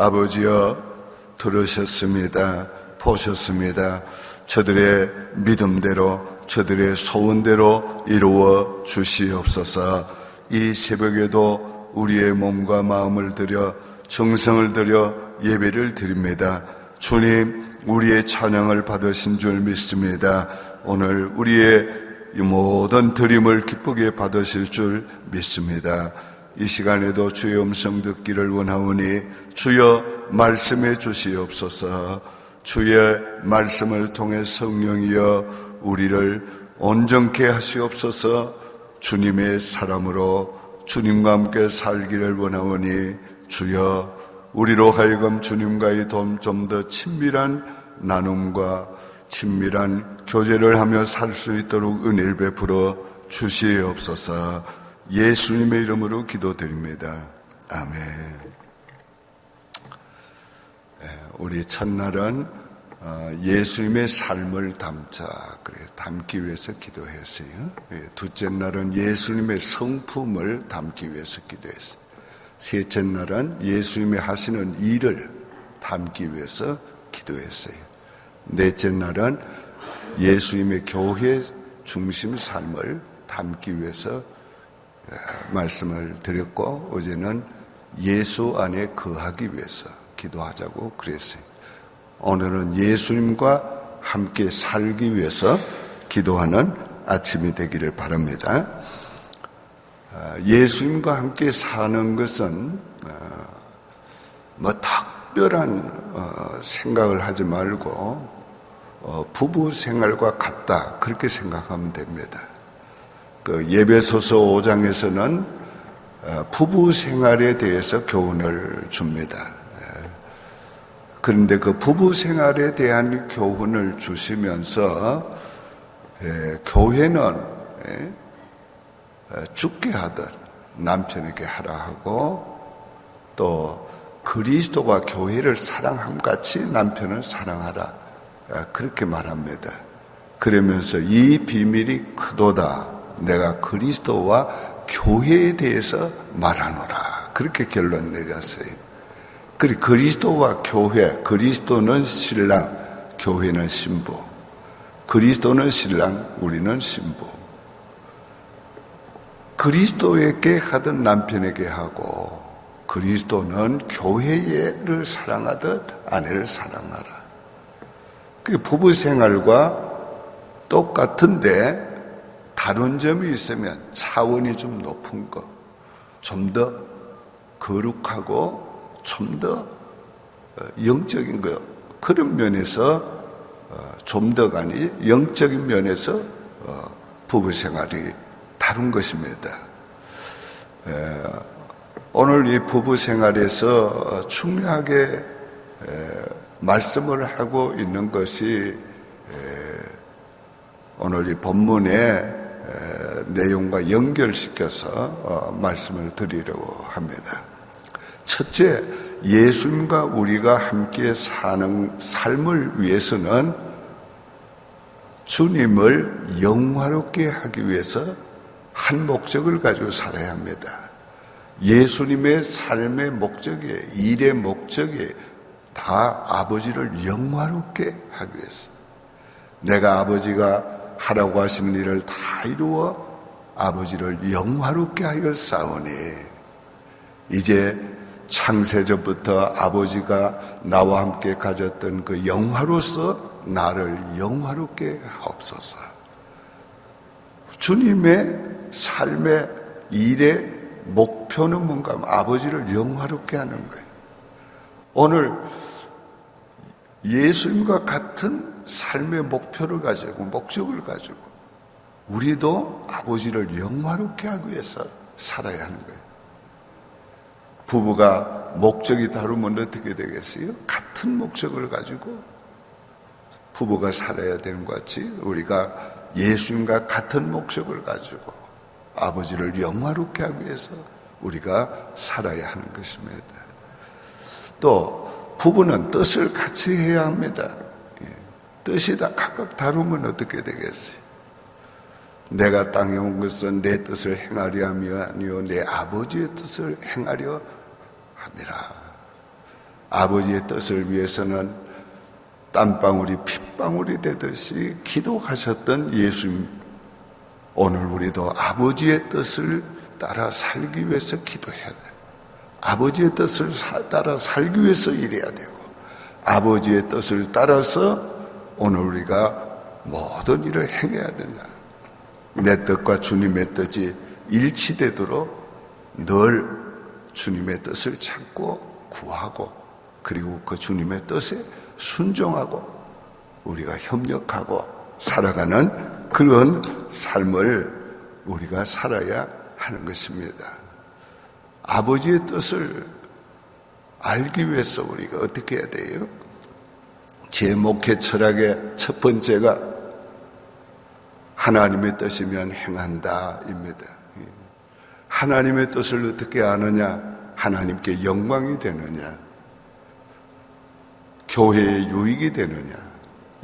아버지여 들으셨습니다. 보셨습니다. 저들의 믿음대로 저들의 소원대로 이루어 주시옵소서 이 새벽에도 우리의 몸과 마음을 들여 정성을 들여 예배를 드립니다. 주님, 우리의 찬양을 받으신 줄 믿습니다. 오늘 우리의 이 모든 드림을 기쁘게 받으실 줄 믿습니다. 이 시간에도 주의 음성 듣기를 원하오니 주여 말씀해 주시옵소서 주의 말씀을 통해 성령이여 우리를 온전케 하시옵소서 주님의 사람으로 주님과 함께 살기를 원하오니 주여 우리로 하여금 주님과의 좀 더 친밀한 나눔과 친밀한 교제를 하며 살 수 있도록 은혜를 베풀어 주시옵소서 예수님의 이름으로 기도드립니다. 아멘. 예, 우리 첫날은 어, 예수님의 삶을 담자 그래 담기 위해서 기도했어요. 예, 둘째 날은 예수님의 성품을 담기 위해서 기도했어요. 셋째 날은 예수님이 하시는 일을 담기 위해서 기도했어요. 넷째 날은 예수님의 교회 중심 삶을 담기 위해서 어, 말씀을 드렸고 어제는 예수 안에 거하기 위해서 기도하자고 그랬어요. 오늘은 예수님과 함께 살기 위해서 기도하는 아침이 되기를 바랍니다. 아, 예수님과 함께 사는 것은 아, 뭐 특별한 어, 생각을 하지 말고 어, 부부 생활과 같다 그렇게 생각하면 됩니다. 그 예배소서 5장에서는 어, 부부 생활에 대해서 교훈을 줍니다. 그런데 그 부부 생활에 대한 교훈을 주시면서 예, 교회는 예, 죽게 하듯 남편에게 하라 하고 또 그리스도가 교회를 사랑함 같이 남편을 사랑하라 아, 그렇게 말합니다. 그러면서 이 비밀이 크도다. 내가 그리스도와 교회에 대해서 말하노라. 그렇게 결론 내렸어요. 그리 그리스도와 교회, 그리스도는 신랑, 교회는 신부. 그리스도는 신랑, 우리는 신부. 그리스도에게 하던 남편에게 하고 그리스도는 교회를 사랑하듯 아내를 사랑하라. 그 부부 생활과 똑같은데 다른 점이 있으면 차원이 좀 높은 것, 좀 더 거룩하고 좀더 어, 영적인 것 그런 면에서 어, 좀 더가 니 영적인 면에서 어, 부부 생활이 다른 것입니다. 오늘 이 부부 생활에서 중요하게 말씀을 하고 있는 것이 오늘 이 본문의 내용과 연결시켜서 말씀을 드리려고 합니다. 첫째, 예수님과 우리가 함께 사는 삶을 위해서는 주님을 영화롭게 하기 위해서 한 목적을 가지고 살아야 합니다. 예수님의 삶의 목적이, 일의 목적이 다 아버지를 영화롭게 하기 위해서. 내가 아버지가 하라고 하시는 일을 다 이루어 아버지를 영화롭게 하여 싸우니, 이제 창세전부터 아버지가 나와 함께 가졌던 그 영화로서 나를 영화롭게 하옵소서. 주님의 삶의 일의 목표는 뭔가 아버지를 영화롭게 하는 거예요. 오늘 예수님과 같은 삶의 목표를 가지고 목적을 가지고 우리도 아버지를 영화롭게 하기 위해서 살아야 하는 거예요. 부부가 목적이 다르면 어떻게 되겠어요? 같은 목적을 가지고 부부가 살아야 되는 것 같이 우리가 예수님과 같은 목적을 가지고 아버지를 영화롭게 하기 위해서 우리가 살아야 하는 것입니다. 또 부부는 뜻을 같이 해야 합니다. 예. 뜻이 다 각각 다르면 어떻게 되겠어요? 내가 땅에 온 것은 내 뜻을 행하려 하며 아니요 내 아버지의 뜻을 행하려 함이라. 아버지의 뜻을 위해서는 땀방울이 핏방울이 되듯이 기도하셨던 예수님. 오늘 우리도 아버지의 뜻을 따라 살기 위해서 기도해야 돼. 아버지의 뜻을 사- 따라 살기 위해서 일해야 되고, 아버지의 뜻을 따라서 오늘 우리가 모든 일을 행해야 된다. 내 뜻과 주님의 뜻이 일치되도록 늘 주님의 뜻을 찾고 구하고 그리고 그 주님의 뜻에 순종하고 우리가 협력하고 살아가는 그런 삶을 우리가 살아야 하는 것입니다. 아버지의 뜻을 알기 위해서 우리가 어떻게 해야 돼요? 제 목회 철학의 첫 번째가 하나님의 뜻이면 행한다입니다. 하나님의 뜻을 어떻게 아느냐? 하나님께 영광이 되느냐? 교회의 유익이 되느냐?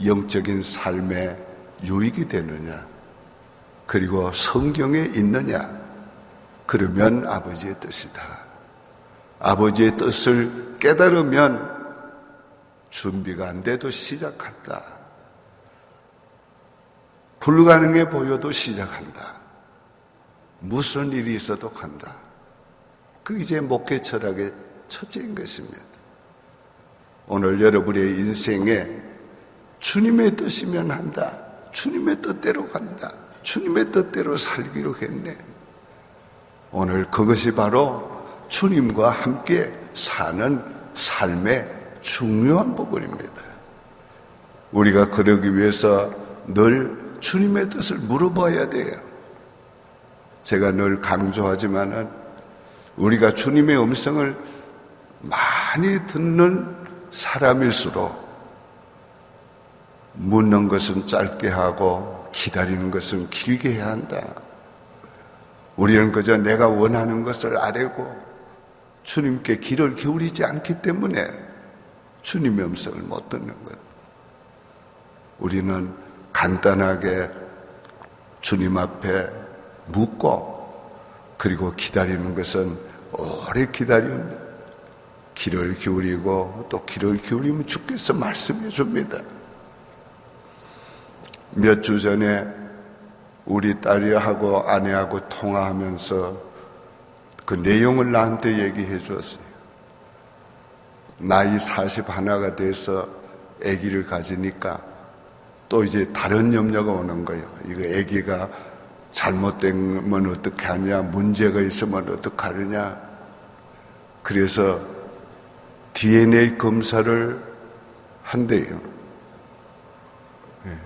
영적인 삶의 유익이 되느냐? 그리고 성경에 있느냐? 그러면 아버지의 뜻이다. 아버지의 뜻을 깨달으면 준비가 안 돼도 시작한다. 불가능해 보여도 시작한다. 무슨 일이 있어도 간다. 그게 이제 목회 철학의 첫째인 것입니다. 오늘 여러분의 인생에 주님의 뜻이면 한다. 주님의 뜻대로 간다. 주님의 뜻대로 살기로 했네. 오늘 그것이 바로 주님과 함께 사는 삶의 중요한 부분입니다. 우리가 그러기 위해서 늘 주님의 뜻을 물어봐야 돼요. 제가 늘 강조하지만은 우리가 주님의 음성을 많이 듣는 사람일수록 묻는 것은 짧게 하고 기다리는 것은 길게 해야 한다. 우리는 그저 내가 원하는 것을 아뢰고 주님께 귀를 기울이지 않기 때문에 주님의 음성을 못 듣는 것. 우리는 간단하게 주님 앞에 묻고 그리고 기다리는 것은 오래 기다리는 귀를 기울이고 또 귀를 기울이면 주께서 말씀해 줍니다. 몇 주 전에 우리 딸이하고 아내하고 통화하면서 그 내용을 나한테 얘기해 주었어요. 나이 40 하나가 돼서 아기를 가지니까 또 이제 다른 염려가 오는 거예요. 이거 아기가 잘못되면 어떻게 하냐, 문제가 있으면 어떻게 하느냐. 그래서 DNA 검사를 한대요. 예.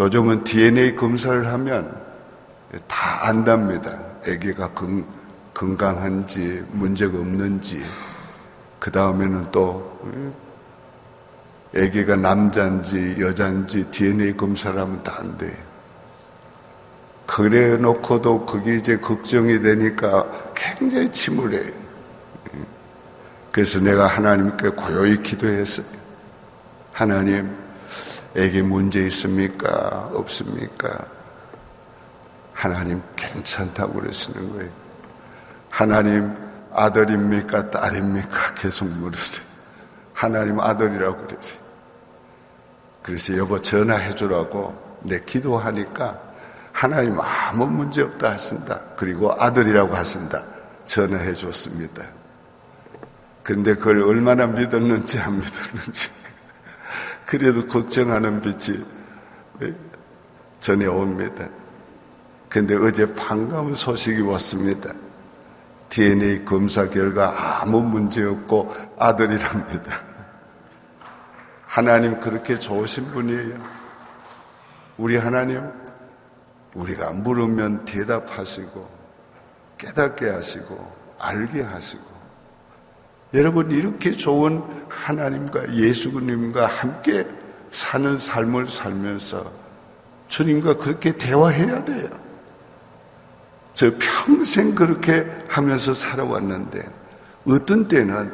요즘은 DNA 검사를 하면 다 안답니다. 아기가 건, 건강한지, 문제가 없는지. 그 다음에는 또, 아기가 남자인지 여자인지 DNA 검사를 하면 다 안 돼. 그래 놓고도 그게 이제 걱정이 되니까 굉장히 침울해요. 그래서 내가 하나님께 고요히 기도했어요. 하나님, 애기 문제 있습니까? 없습니까? 하나님 괜찮다고 그러시는 거예요. 하나님 아들입니까? 딸입니까? 계속 물으세요. 하나님 아들이라고 그러세요. 그래서 여보 전화해 주라고 내 기도하니까 하나님 아무 문제 없다 하신다. 그리고 아들이라고 하신다. 전화해 줬습니다. 그런데 그걸 얼마나 믿었는지 안 믿었는지 그래도 걱정하는 빛이 전해 옵니다. 근데 어제 반가운 소식이 왔습니다. DNA 검사 결과 아무 문제 없고 아들이랍니다. 하나님 그렇게 좋으신 분이에요. 우리 하나님, 우리가 물으면 대답하시고, 깨닫게 하시고, 알게 하시고, 여러분, 이렇게 좋은 하나님과 예수님과 함께 사는 삶을 살면서 주님과 그렇게 대화해야 돼요. 저 평생 그렇게 하면서 살아왔는데 어떤 때는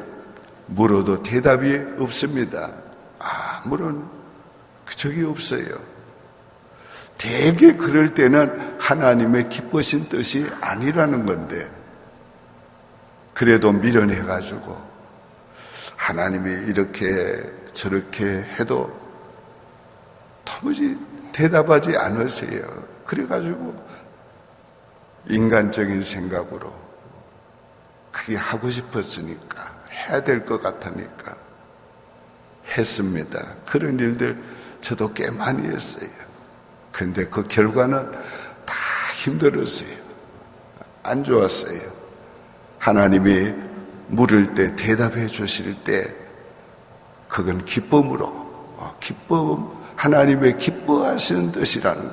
물어도 대답이 없습니다. 아무런 적이 없어요. 대개 그럴 때는 하나님의 기쁘신 뜻이 아니라는 건데 그래도 밀어내가지고 하나님이 이렇게 저렇게 해도 도무지 대답하지 않으세요. 그래가지고 인간적인 생각으로 그게 하고 싶었으니까 해야 될 것 같으니까 했습니다. 그런 일들 저도 꽤 많이 했어요. 근데 그 결과는 다 힘들었어요. 안 좋았어요. 하나님이 물을 때 대답해 주실 때 그건 기쁨으로 어, 기쁨 하나님의 기뻐하시는 뜻이라는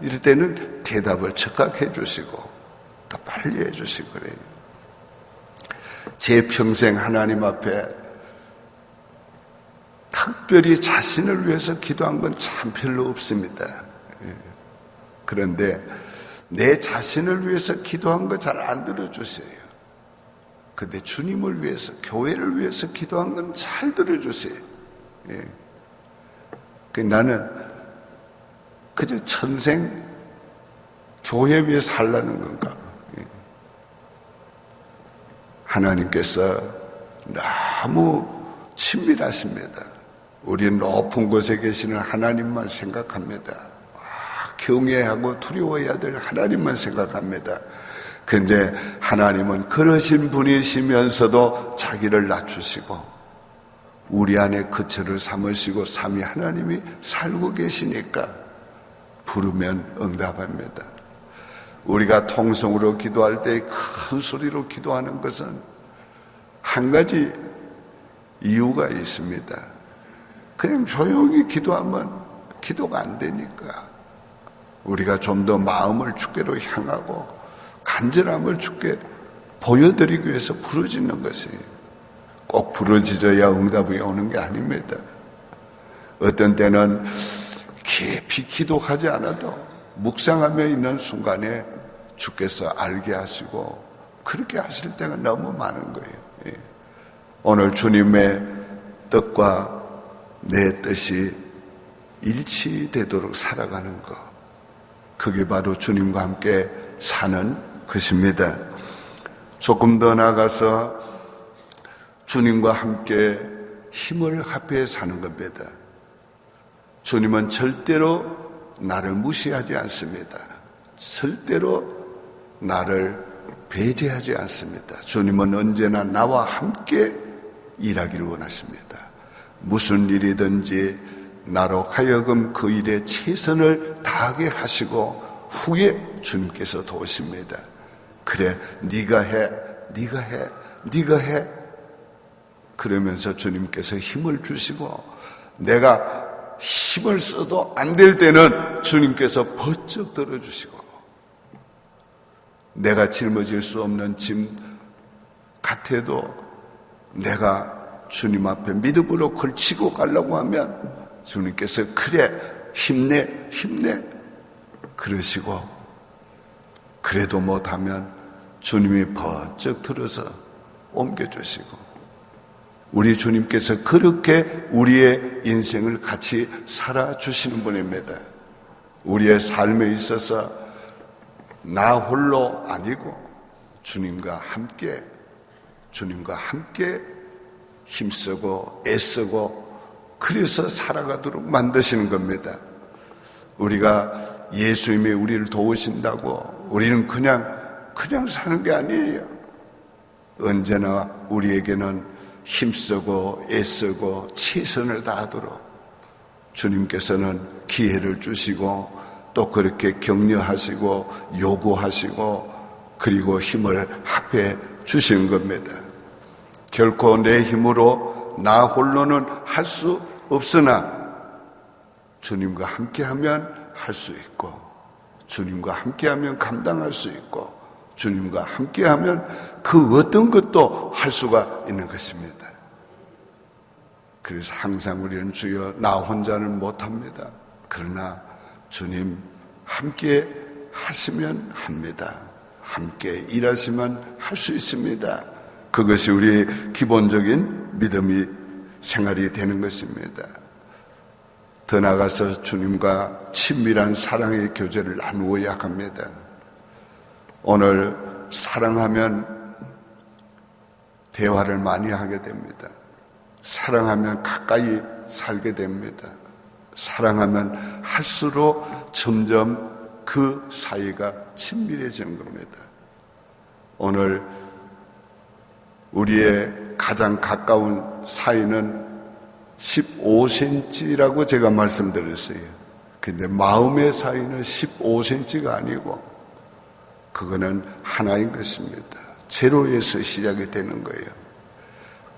이럴 때는 대답을 즉각 해 주시고 더 빨리 해 주시고 그래요. 제 평생 하나님 앞에 특별히 자신을 위해서 기도한 건 참 별로 없습니다. 예. 그런데 내 자신을 위해서 기도한 거 잘 안 들어주세요. 근데 주님을 위해서, 교회를 위해서 기도한 건 잘 들어주세요. 예. 그 나는 그저 천생 교회 위해 살라는 건가? 예. 하나님께서 너무 친밀하십니다. 우리 높은 곳에 계시는 하나님만 생각합니다. 경외하고 두려워해야 될 하나님만 생각합니다. 근데 하나님은 그러신 분이시면서도 자기를 낮추시고 우리 안에 그처를 삼으시고 삼위 하나님이 살고 계시니까 부르면 응답합니다. 우리가 통성으로 기도할 때 큰 소리로 기도하는 것은 한 가지 이유가 있습니다. 그냥 조용히 기도하면 기도가 안 되니까 우리가 좀 더 마음을 주께로 향하고 간절함을 주께 보여드리기 위해서 부르짖는 것이 꼭 부르짖어야 응답이 오는 게 아닙니다. 어떤 때는 깊이 기도하지 않아도 묵상하며 있는 순간에 주께서 알게 하시고 그렇게 하실 때가 너무 많은 거예요. 예. 오늘 주님의 뜻과 내 뜻이 일치되도록 살아가는 것. 그게 바로 주님과 함께 사는 것입니다. 조금 더 나아가서 주님과 함께 힘을 합해 사는 겁니다. 주님은 절대로 나를 무시하지 않습니다. 절대로 나를 배제하지 않습니다. 주님은 언제나 나와 함께 일하기를 원하십니다. 무슨 일이든지 나로 하여금 그 일에 최선을 다하게 하시고 후에 주님께서 도우십니다. 그래, 네가 해, 네가 해, 네가 해. 그러면서 주님께서 힘을 주시고 내가 힘을 써도 안 될 때는 주님께서 번쩍 들어주시고 내가 짊어질 수 없는 짐 같아도 내가 주님 앞에 믿음으로 걸치고 가려고 하면 주님께서 그래 힘내 힘내 그러시고 그래도 못하면 주님이 번쩍 들어서 옮겨주시고 우리 주님께서 그렇게 우리의 인생을 같이 살아주시는 분입니다. 우리의 삶에 있어서 나 홀로 아니고 주님과 함께 주님과 함께 힘쓰고 애쓰고 그래서 살아가도록 만드시는 겁니다. 우리가 예수님이 우리를 도우신다고 우리는 그냥 그냥 사는 게 아니에요. 언제나 우리에게는 힘쓰고 애쓰고 최선을 다하도록 주님께서는 기회를 주시고 또 그렇게 격려하시고 요구하시고 그리고 힘을 합해 주시는 겁니다. 결코 내 힘으로 나 홀로는 할 수 없으나 주님과 함께하면 할 수 있고 주님과 함께하면 감당할 수 있고 주님과 함께하면 그 어떤 것도 할 수가 있는 것입니다. 그래서 항상 우리는 주여 나 혼자는 못합니다. 그러나 주님 함께 하시면 합니다. 함께 일하시면 할 수 있습니다. 그것이 우리의 기본적인 믿음이 생활이 되는 것입니다. 더 나아가서 주님과 친밀한 사랑의 교제를 나누어야 합니다. 오늘 사랑하면 대화를 많이 하게 됩니다. 사랑하면 가까이 살게 됩니다. 사랑하면 할수록 점점 그 사이가 친밀해지는 겁니다. 오늘 우리의 가장 가까운 사이는 15cm라고 제가 말씀드렸어요. 근데 마음의 사이는 15cm가 아니고 그거는 하나인 것입니다. 제로에서 시작이 되는 거예요.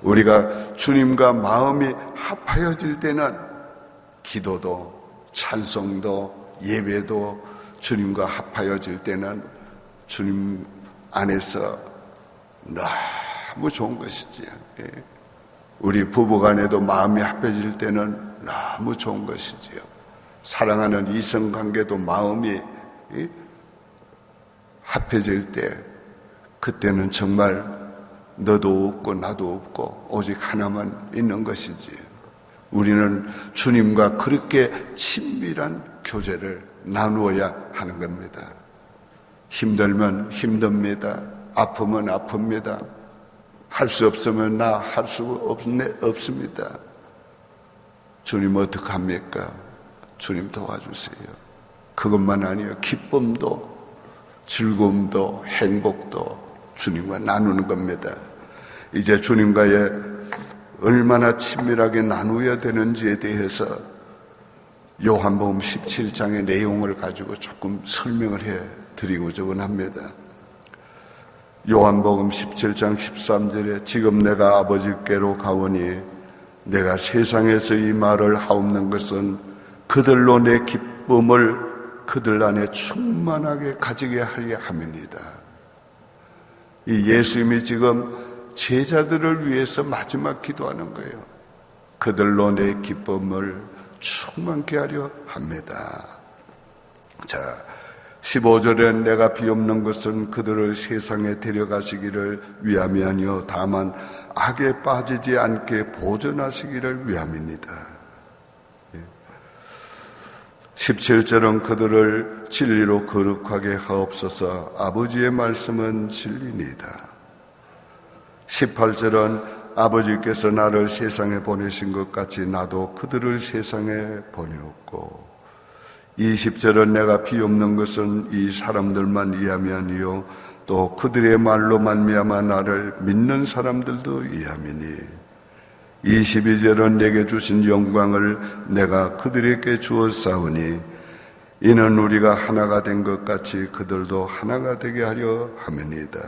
우리가 주님과 마음이 합하여질 때는 기도도 찬송도 예배도 주님과 합하여질 때는 주님 안에서 너무 좋은 것이지요. 예. 우리 부부간에도 마음이 합해질 때는 너무 좋은 것이지요. 사랑하는 이성 관계도 마음이 예, 합해질 때 그때는 정말 너도 없고 나도 없고 오직 하나만 있는 것이지. 우리는 주님과 그렇게 친밀한 교제를 나누어야 하는 겁니다. 힘들면 힘듭니다. 아프면 아픕니다. 할 수 없으면 나 할수 없습니다. 주님 어떡합니까? 주님 도와주세요. 그것만 아니에요. 기쁨도 즐거움도 행복도 주님과 나누는 겁니다. 이제 주님과의 얼마나 친밀하게 나누어야 되는지에 대해서 요한복음 17장의 내용을 가지고 조금 설명을 해 드리고자 합니다. 요한복음 17장 13절에 지금 내가 아버지께로 가오니 내가 세상에서 이 말을 하옵는 것은 그들로 내 기쁨을 그들 안에 충만하게 가지게 하려 함입니다. 이 예수님이 지금 제자들을 위해서 마지막 기도하는 거예요. 그들로 내 기쁨을 충만케 하려 합니다. 자, 15절에 내가 비옵는 것은 그들을 세상에 데려가시기를 위함이 아니요 다만 악에 빠지지 않게 보존하시기를 위함입니다. 17절은 그들을 진리로 거룩하게 하옵소서 아버지의 말씀은 진리입니다. 18절은 아버지께서 나를 세상에 보내신 것 같이 나도 그들을 세상에 보내었고 20절은 내가 비옵는 것은 이 사람들만 이함이 요또 그들의 말로 만 미야마 나를 믿는 사람들도 이함이니 22절은 내게 주신 영광을 내가 그들에게 주었사오니 이는 우리가 하나가 된 것 같이 그들도 하나가 되게 하려 함이니다.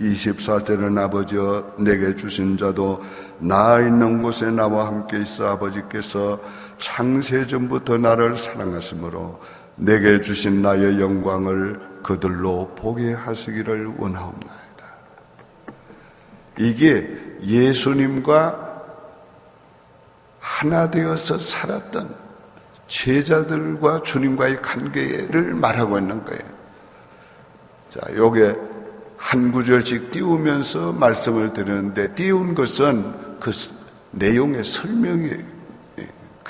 24절은 아버지여 내게 주신 자도 나 있는 곳에 나와 함께 있어 아버지께서 창세전부터 나를 사랑하심으로 내게 주신 나의 영광을 그들로 보게 하시기를 원하옵나이다. 이게 예수님과 하나 되어서 살았던 제자들과 주님과의 관계를 말하고 있는 거예요. 자, 요게 한 구절씩 띄우면서 말씀을 드리는데 띄운 것은 그 내용의 설명이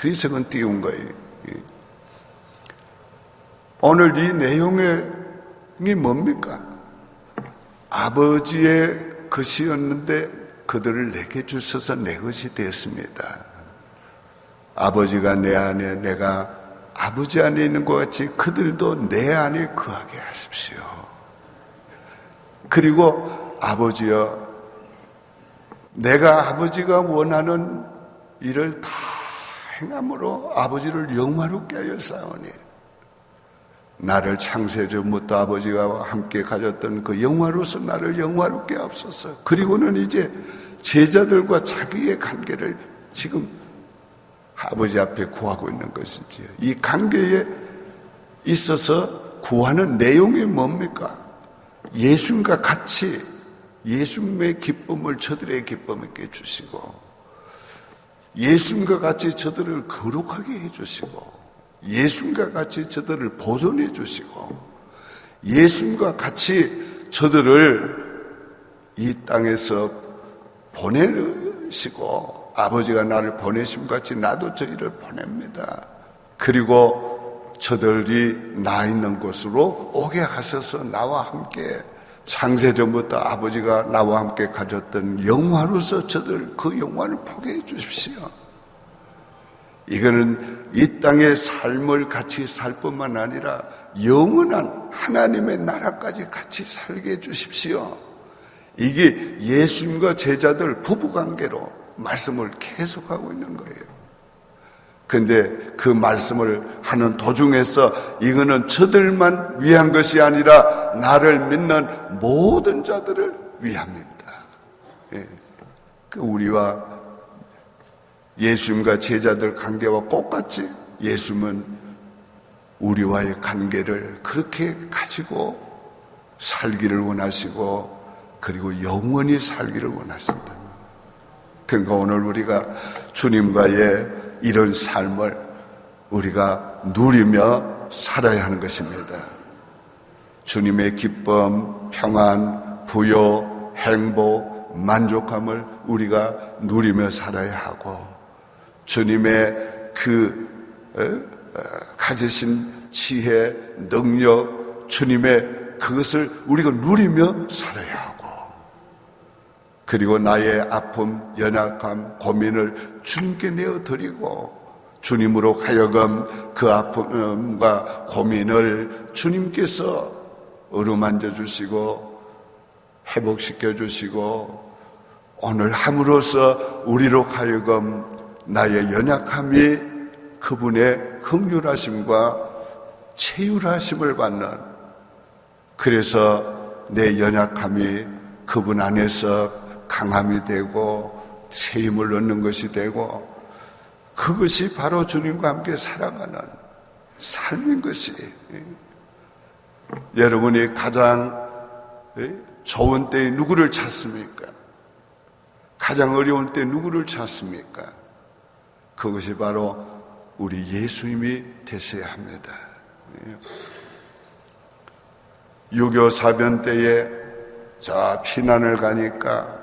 그건 띄운 거예요. 오늘 이 내용이 뭡니까? 아버지의 것이었는데 그들을 내게 주셔서 내 것이 되었습니다. 아버지가 내 안에 내가 아버지 안에 있는 것 같이 그들도 내 안에 거하게 하십시오. 그리고 아버지여, 내가 아버지가 원하는 일을 다 행함으로 아버지를 영화롭게 하여 싸우니 나를 창세 전부터 아버지가 함께 가졌던 그 영화로서 나를 영화롭게 앞서서 그리고는 이제 제자들과 자기의 관계를 지금 아버지 앞에 구하고 있는 것이지요. 이 관계에 있어서 구하는 내용이 뭡니까? 예수님과 같이 예수님의 기쁨을 저들의 기쁨에게 주시고 예수님과 같이 저들을 거룩하게 해주시고 예수님과 같이 저들을 보존해 주시고 예수님과 같이 저들을 이 땅에서 보내시고 아버지가 나를 보내심 같이 나도 저희를 보냅니다. 그리고 저들이 나 있는 곳으로 오게 하셔서 나와 함께 창세전부터 아버지가 나와 함께 가졌던 영화로서 저들 그 영화를 보게 해 주십시오. 이거는 이 땅의 삶을 같이 살 뿐만 아니라 영원한 하나님의 나라까지 같이 살게 해 주십시오. 이게 예수님과 제자들 부부관계로 말씀을 계속하고 있는 거예요. 근데 그 말씀을 하는 도중에서 이거는 저들만 위한 것이 아니라 나를 믿는 모든 자들을 위함입니다. 예. 그 우리와 예수님과 제자들 관계와 똑같이 예수님은 우리와의 관계를 그렇게 가지고 살기를 원하시고 그리고 영원히 살기를 원하신다. 그러니까 오늘 우리가 주님과의 이런 삶을 우리가 누리며 살아야 하는 것입니다. 주님의 기쁨, 평안, 부요, 행복, 만족함을 우리가 누리며 살아야 하고 주님의 그 가지신 지혜, 능력, 주님의 그것을 우리가 누리며 살아야 하고 그리고 나의 아픔, 연약함, 고민을 주님께 내어드리고 주님으로 하여금 그 아픔과 고민을 주님께서 어루만져 주시고 회복시켜 주시고 오늘 함으로써 우리로 하여금 나의 연약함이 그분의 긍휼하심과 체휼하심을 받는 그래서 내 연약함이 그분 안에서 강함이 되고 새 힘을 얻는 것이 되고 그것이 바로 주님과 함께 살아가는 삶인 것이 여러분이 가장 좋은 때에 누구를 찾습니까? 가장 어려운 때 누구를 찾습니까? 그것이 바로 우리 예수님이 되셔야 합니다. 6.25 사변 때에 저 피난을 가니까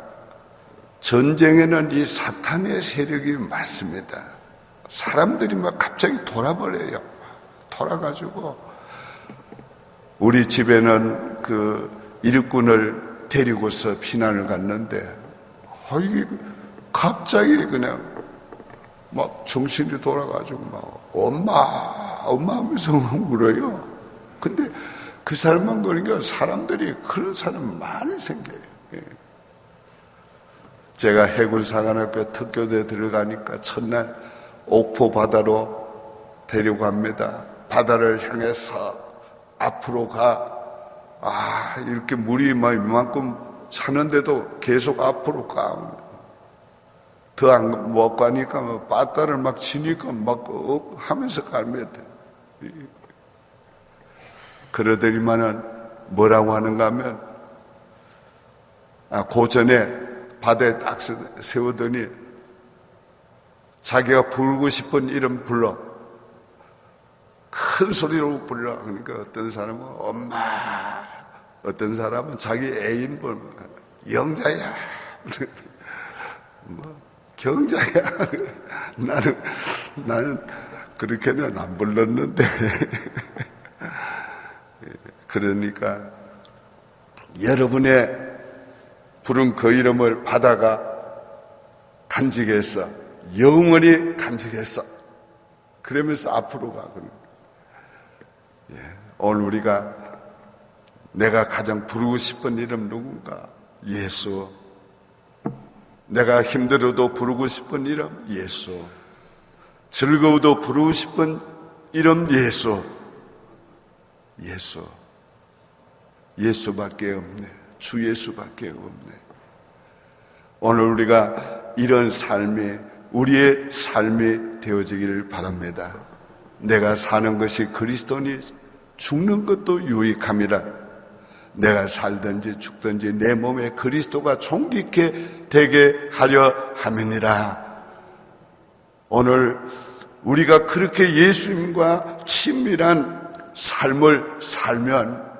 전쟁에는 이 사탄의 세력이 많습니다. 사람들이 막 갑자기 돌아버려요. 돌아가지고 우리 집에는 그 일꾼을 데리고서 피난을 갔는데 아, 이게 갑자기 그냥 막 정신이 돌아가지고 막 엄마 엄마 하면서 울어요. 근데 그 사람만 그러니까 사람들이 그런 사람 많이 생겨요. 예. 제가 해군사관학교 특교대 들어가니까 첫날 옥포 바다로 데려갑니다. 바다를 향해서 앞으로 가. 아, 이렇게 물이 막 이만큼 차는데도 계속 앞으로 가. 더안못 가니까 뭐 바다를 막 치니까 막 하면서 갑니다. 그러더니만은 뭐라고 하는가 하면, 아, 고전에 바다에 딱 세우더니 자기가 부르고 싶은 이름 불러. 큰 소리로 불러. 그러니까 어떤 사람은 엄마, 어떤 사람은 자기 애인 불러. 영자야. 뭐, 경자야. 나는, 나는 그렇게는 안 불렀는데. 그러니까 여러분의 부른 그 이름을 바다가 간직했어. 영원히 간직했어. 그러면서 앞으로 가. 예, 오늘 우리가 내가 가장 부르고 싶은 이름 누군가? 예수. 내가 힘들어도 부르고 싶은 이름 예수. 즐거워도 부르고 싶은 이름 예수. 예수. 예수밖에 없네. 주 예수밖에 없네. 오늘 우리가 이런 삶이 우리의 삶이 되어지기를 바랍니다. 내가 사는 것이 그리스도니 죽는 것도 유익함이라. 내가 살든지 죽든지 내 몸에 그리스도가 존귀케 되게 하려 함이니라. 오늘 우리가 그렇게 예수님과 친밀한 삶을 살면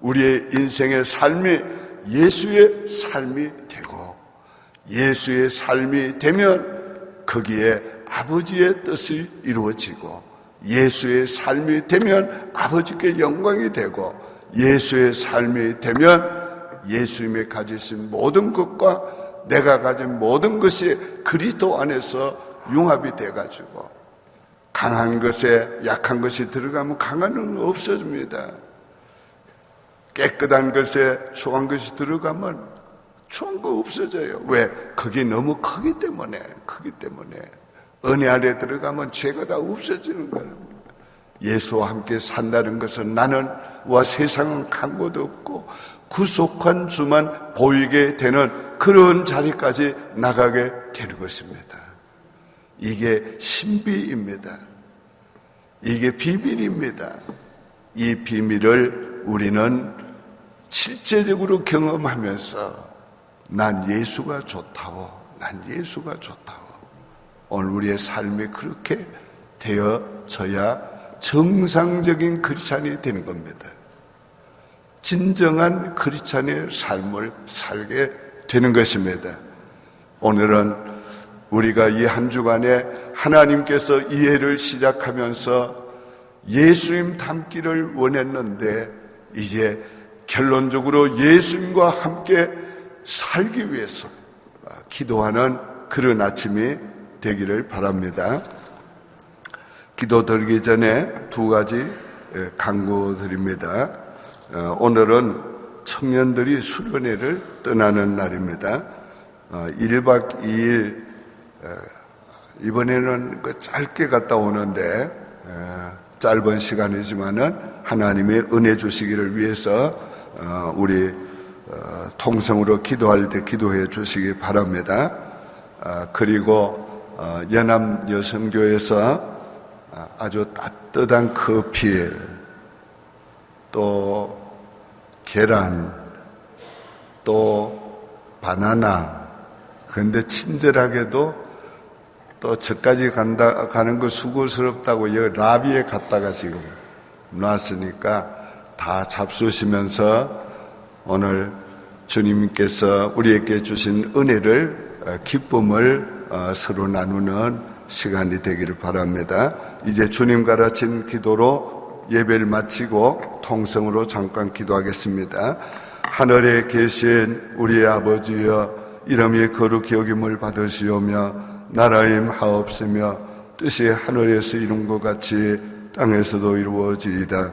우리의 인생의 삶이 예수의 삶이 되고 예수의 삶이 되면 거기에 아버지의 뜻이 이루어지고 예수의 삶이 되면 아버지께 영광이 되고 예수의 삶이 되면 예수님이 가지신 모든 것과 내가 가진 모든 것이 그리스도 안에서 융합이 돼 가지고 강한 것에 약한 것이 들어가면 강한 은 없어집니다. 깨끗한 것에 추한 것이 들어가면 추한 거 없어져요. 왜? 그게 너무 크기 때문에, 크기 때문에. 은혜 안에 들어가면 죄가 다 없어지는 거예요. 예수와 함께 산다는 것은 나는 와 세상은 간 것도 없고 구속한 주만 보이게 되는 그런 자리까지 나가게 되는 것입니다. 이게 신비입니다. 이게 비밀입니다. 이 비밀을 우리는 실제적으로 경험하면서 난 예수가 좋다고, 난 예수가 좋다고. 오늘 우리의 삶이 그렇게 되어져야 정상적인 크리스찬이 되는 겁니다. 진정한 크리스찬의 삶을 살게 되는 것입니다. 오늘은 우리가 이 한 주간에 하나님께서 이해를 시작하면서 예수님 닮기를 원했는데 이제 결론적으로 예수님과 함께 살기 위해서 기도하는 그런 아침이 되기를 바랍니다. 기도 드리기 전에 두 가지 강구 드립니다. 어, 오늘은 청년들이 수련회를 떠나는 날입니다. 1박 어, 2일 어, 이번에는 그 짧게 갔다 오는데 짧은 시간이지만은 하나님의 은혜 주시기를 위해서 우리 통성으로 기도할 때 기도해 주시기 바랍니다. 그리고 연암 여성교에서 아주 따뜻한 커피 또 계란, 또 바나나. 그런데 친절하게도 또 저까지 간다, 가는 거 수고스럽다고 여기 라비에 갔다가 지금 놨으니까 다 잡수시면서 오늘 주님께서 우리에게 주신 은혜를, 어, 기쁨을 어, 서로 나누는 시간이 되기를 바랍니다. 이제 주님 가르친 기도로 예배를 마치고 통성으로 잠깐 기도하겠습니다. 하늘에 계신 우리의 아버지여 이름이 거룩히 여김을 받으시오며 나라임 하옵시며 뜻이 하늘에서 이룬 것 같이 땅에서도 이루어지이다.